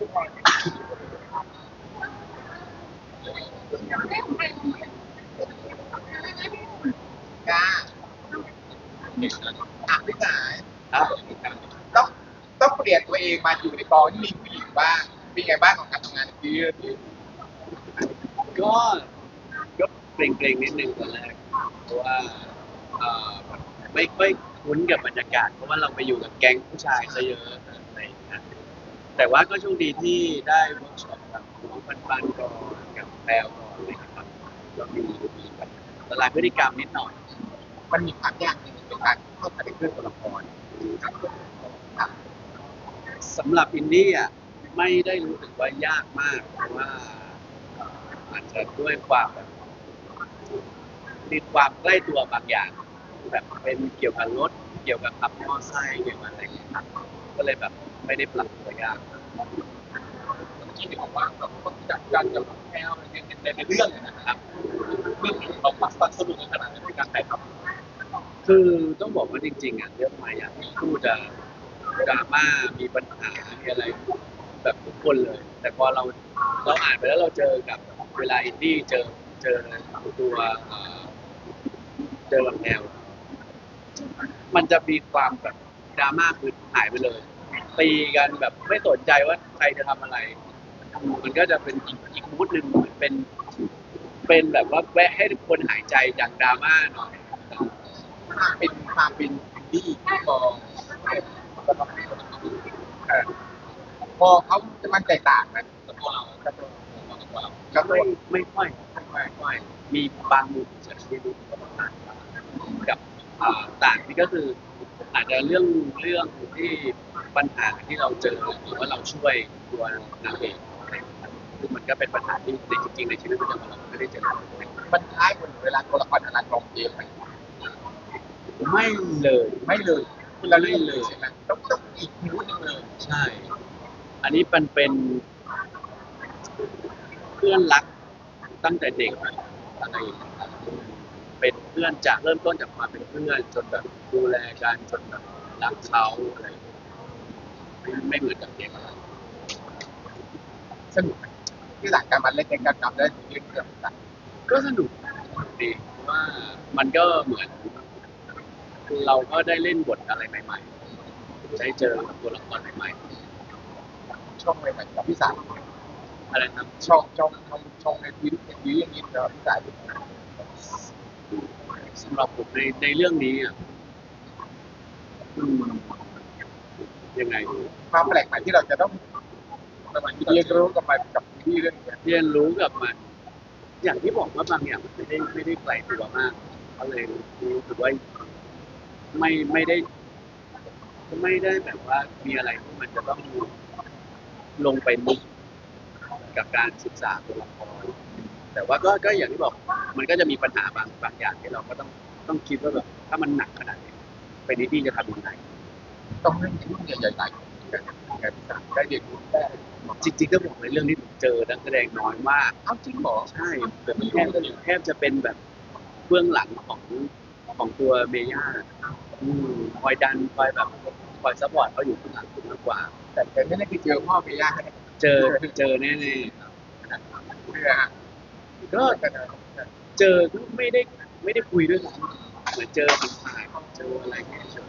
กล้าอะพี่สายครับต้องต้องเปลี่ยนตัวเองมาอยู่ในกองที่มีผู้หญิงบ้างเป็นไงบ้างของการทำงานในที่นี้ก็ก็เกรงๆนิดนึงตอนแรกเพราะว่าเอ่อไม่ค่อยคุ้นกับบรรยากาศ เพราะว่าเราไปอยู่กับแก๊งผู้ชายซะเยอะอะไรอย่างเงี้ย แต่ว่าก็โชคดีที่ได้เวิร์กช็อปกับน้องปันๆก่อนกับแพลวก่อนอะไรอย่างเลยครับก็มีมีแบบละลายพฤติกรรมนิดหน่อย มันมีความยากในการเข้าคาแรคเตอร์ตัวละครสำหรับอินดี้อะไม่ได้รู้สึกว่ายากมากเพราะว่าเอ่ออาจจะด้วยความแบบมีความใกล้ตัวบางอย่าง แบบเป็นเกี่ยวกับรถ เกี่ยวกับขับมอเตอร์ไซค์เกี่ยวกับอะไรอย่างเงี้ยครับก็เลยแบบ ไม่ได้ปรับตัวยากที่บอกว่าเราต้องจัดการกับแมวในในในเรื่องนะครับเรื่องเราปักปักสนุกขนาดนั้ในการถ่ายทำคือต้องบอกว่าจริงๆอะเรื่องมายาที่พูดจะดราม่ามีปัญหามีอะไรแบบทุกคนเลย แต่พอเราเราอ่านไปแล้วเราเจอกับเวลาอินดี้เจอเจอตัวเอ่อเจอกับแนว มันจะมีความแบบดราม่าคือหายไปเลย ตีกันแบบไม่สนใจว่าใครจะทำอะไร มันก็จะเป็นอีกอีกมูดหนึ่งเหมือนเป็น เป็นแบบว่าแวะให้ทุกคนหายใจจากดราม่าหน่อยความเป็นความเป็นอินดี้ที่กองเออพอเขาจะมันแตกต่างนะกับตัวเรากับตัวเรากับตัวเรากับตัวไม่ไม่ค่อยไม่ค่อยมีบางมุมจะที่รู้สึกว่าต่างกับ อ่าต่างนี่ก็คืออาจจะเรื่องเรื่องที่ปัญหาที่เราเจอหรือว่าเราช่วยตัวนางเอกคือมันก็เป็นปัญหาที่ในจริงๆในชีวิตประจำวันเราไม่ได้เจอมันคล้ายเหมือนเวลาตัวละครอลันลองเกมไหมไม่เลยไม่เลยคุณละเล่นเลยใช่ไหมต้องต้องอีกมูดหนึงเลยใช่ อันนี้มันเป็นเพื่อนรักตั้งแต่เด็กอะไรอย่างเงี้ย เพื่อนจากเริ่มต้นจากความเป็นเพื่อนจนแบบดูแลกันจนแบบรักเขาอะไรไม่ไม่เหมือนกับเด็กอะไรสนุกไหมที่หลังการมาเล่นในการทำได้ถึงเรื่องเรื่องต่างก็สนุกดีเพราะว่ามันก็เหมือน เราก็ได้เล่นบทอะไรใหม่ๆได้เจอตัวละครใหม่ช่องใหม่ๆกับพี่สาวๆอะไรครับช่องช่องช่องช่องในทีวีในทีวีอย่างนี้นะครับพี่สาว สำหรับผมในในเรื่องนี้อะอืมยังไงดีความแปลกใหม่ที่เราจะต้องเรียนรู้กับมันกับทีวีเรื่องนี้เรียนรู้กับมัน อย่างที่บอกว่าบางอย่างมันไม่ได้ไม่ได้ไกลตัวมากก็เลยรู้สึกว่าไม่ไม่ได้ ไม่ได้แบบว่ามีอะไรที่มันจะต้องลงไปลึกกับการศึกษาตัวละคร แต่ว่าก็ก็อย่างที่บอกมันก็จะมีปัญหาบางบางอย่างที่เราก็ต้องต้องคิดว่าแบบถ้ามันหนักขนาดนี้เป็นนิตี้จะทำยังไงต้องเล่นในรุ่นใหญ่ๆกันกับพี่สาวได้เรียนรู้ได้จริงๆก็บอกในเรื่องที่ผมเจอนักแสดงน้อยมากเอ้าจริงเหรอใช่แบบแทบจะแทบจะเป็นแบบเบื้องหลังของของตัวเมย่าอืมคอยดันคอยแบบคอยซัพพอร์ตเขาอยู่ข้างหลังมากกว่า แต่แต่ไม่ได้ไปเจอพ่อไปย่าให้เจอเจอแน่ๆครับเพื่อ ก็ก็เจอก็ไม่ได้ไม่ได้คุยด้วยซ้ำเหมือนเจอผ่านผ่านๆเจออะไรเงี้ยเฉย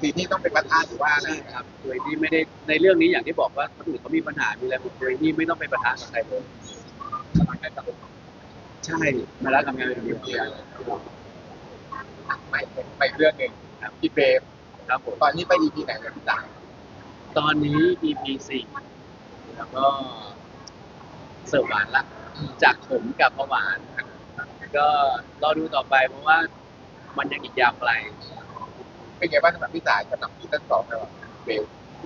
สีที่ต้องเป็นประธานหรือว่าอะไรใช่ครับโดยที่ไม่ได้ในเรื่องนี้อย่างที่บอกว่าคนอื่นเขามีปัญหามีอะไรหมดโดยที่ไม่ต้องไปประทานกับใครเลยสมัครได้กับใช่มาแล้วทำงานเป็นเดียวไม่ไม่เรื่องหนึ่งพี่เฟรมครับผมตอนนี้ไป EP ไหนแล้วพี่สาวตอนนี้ EP สี่แล้วก็เสิร์ฟหวานละ จากขมกับหวานก็รอดูต่อไปเพราะว่ามันยังอีกยาวไกลเป็นไงบ้างสำหรับพี่สายสำหรับซีซั่นสองแล้วเบล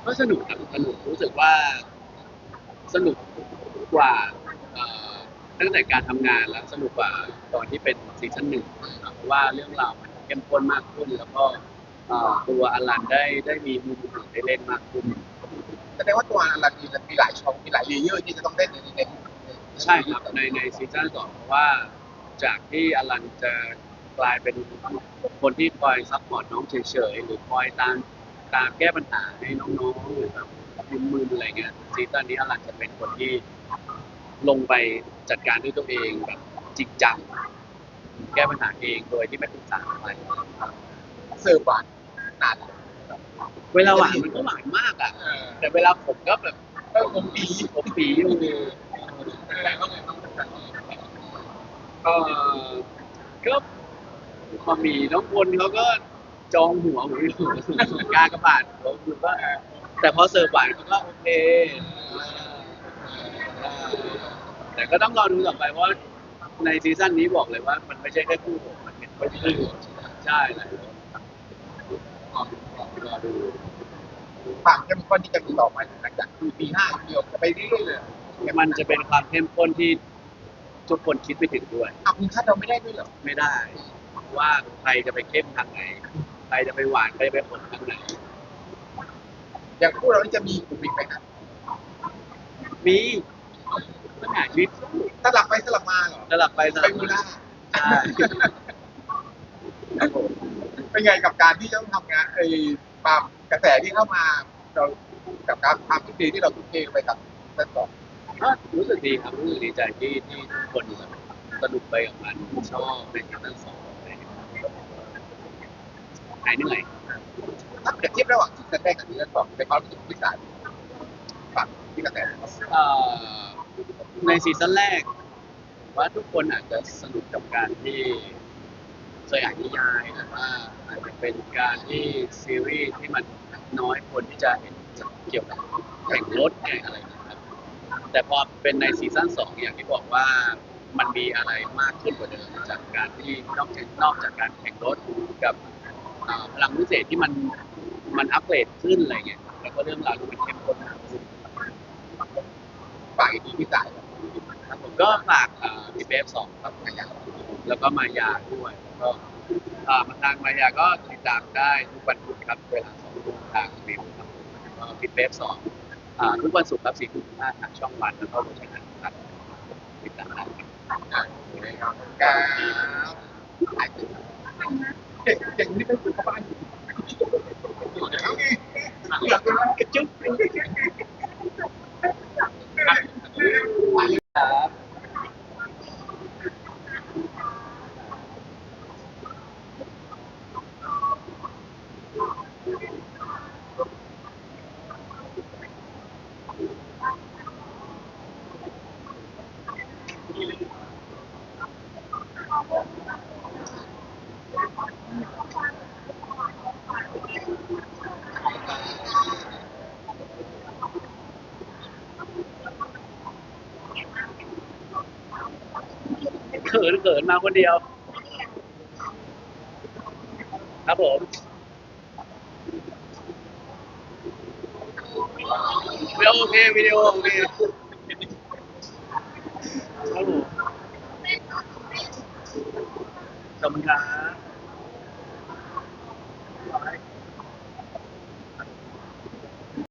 ก็สนุกครับสนุกรู้สึกว่า สนุกกว่าเอ่อตั้งแต่การทำงานแล้วสนุกกว่าตอนที่เป็นซีซั่นหนึ่งครับเพราะว่าเรื่องราวมันเข้มข้นมากขึ้น แล้วก็เอ่อตัวอลันได้ได้มีมุมอื่นได้เล่นมากขึ้นแสดงว่าตัวเรามีมีหลายช่องมีหลายเลเยอร์ที่จะต้องเล่นในใน ใช่ครับในในซีซั่นสองเพราะว่าจากที่อลันจะกลายเป็นคนที่คอยซัพพอร์ตน้องเฉยๆหรือคอยตามตามแก้ปัญหาให้น้องๆหรือแบบมึนๆอะไรเงี้ยซีซั่นนี้อลันจะเป็นคนที่ลงไปจัดการด้วยตัวเองแบบจริงจังแก้ปัญหาเองโดยที่ไม่ปรึกษาใครเสิร์ฟหวานนานเวลาหวานมันก็หวานมากอะเออแต่เวลาผมก็แบบเออผมปีผมปีอยู่ อะไรก็เลยต้องกัน เออก็พอมีน้องคนเขาก็จองหัวผมอยู่กากระบาดหัวผมก็แต่พอเสิร์ฟหวานเขาก็โอเคแต่ก็ต้องรอดูต่อไปเพราะในซีซั่นนี้บอกเลยว่า มันไม่ใช่แค่คู่ผมมันเป็นคู่อื่นใช่เลยรอดูความเข้มข้นที่จะมีต่อมาหลังจากปีห้าเดียวจะไปเรื่อยๆเลยมันจะเป็นความเข้มข้นที่ ทุกคนคิดไม่ถึงด้วย อะคุณคาดเราไม่ได้ด้วยเหรอไม่ได้ ว่าใครจะไปเข้มทางไหนใครจะไปหวานใครจะไปขมทางไหนอย่างคู่เรานี่จะมีกลุ่มอีกไหมครับมีปัญหาชีวิตสลับไปสลับมาเหรอสลับไปสไปลับมูมาล่าใช่ครับผมเป็นไงกับการที่ต้องทำงานไอ้ความกระแสที่เข้ามาเรากับการความทุ่มเทที่เราทุ่มเทไปกับนั่นต่อ ก็รู้สึกดีครับรู้สึกดีใจที่ที่ทุกคนแบบสนุกไปกับมันชอบในซีซั่นสองอะไรอย่างเงี้ยหายเหนื่อยถ้าเปรียบเทียบระหว่างซีซั่นแรกกับซีซั่นสองในความรู้สึกพิเศษฝั่งที่กระแสเอ่อในซีซั่นแรกผมว่าทุกคนอาจจะสนุกกับการที่เคยอ่านนิยายหรือว่าอาจจะเป็นการที่ซีรีส์ที่มันน้อยคนที่จะเห็นเกี่ยวกับแข่งรถเนี่ยอะไรเงี้ย แต่พอเป็นในซีซั่นสองอย่างที่บอกว่ามันมีอะไรมากขึ้นกว่าเดิมจากการที่นอกจากนอกจากการแข่งรถกับอ่าพลังพิเศษที่มันมันอัปเกรดขึ้นอะไรเงี้ยครับแล้วก็เรื่องราวที่มันเข้มข้นมากขึ้นฝ่ายดีพิเศษครับผมก็ฝากพี่เบฟสองครับแล้วก็มายาด้วยแล้วก็อ่ามาทางมายาก็ติดตามได้ทุกวันพุธครับเวลาสองทุ่มทางวิวครับแล้วก็พี่เบฟสอง ทุกวันศุกร์ครับสี่ทุ่มห้าทางช่องวันแล้วก็โรงงานครับติดตามได้ครับครับเด็กเด็กนี่เป็นคนบ้านอยู่แล้วนี่อยากเป็นกระจุกครับ เขินเขินมาคนเดียว ครับผม วิดีโอโอเควิดีโอโอเคครับผมขอบคุณครับ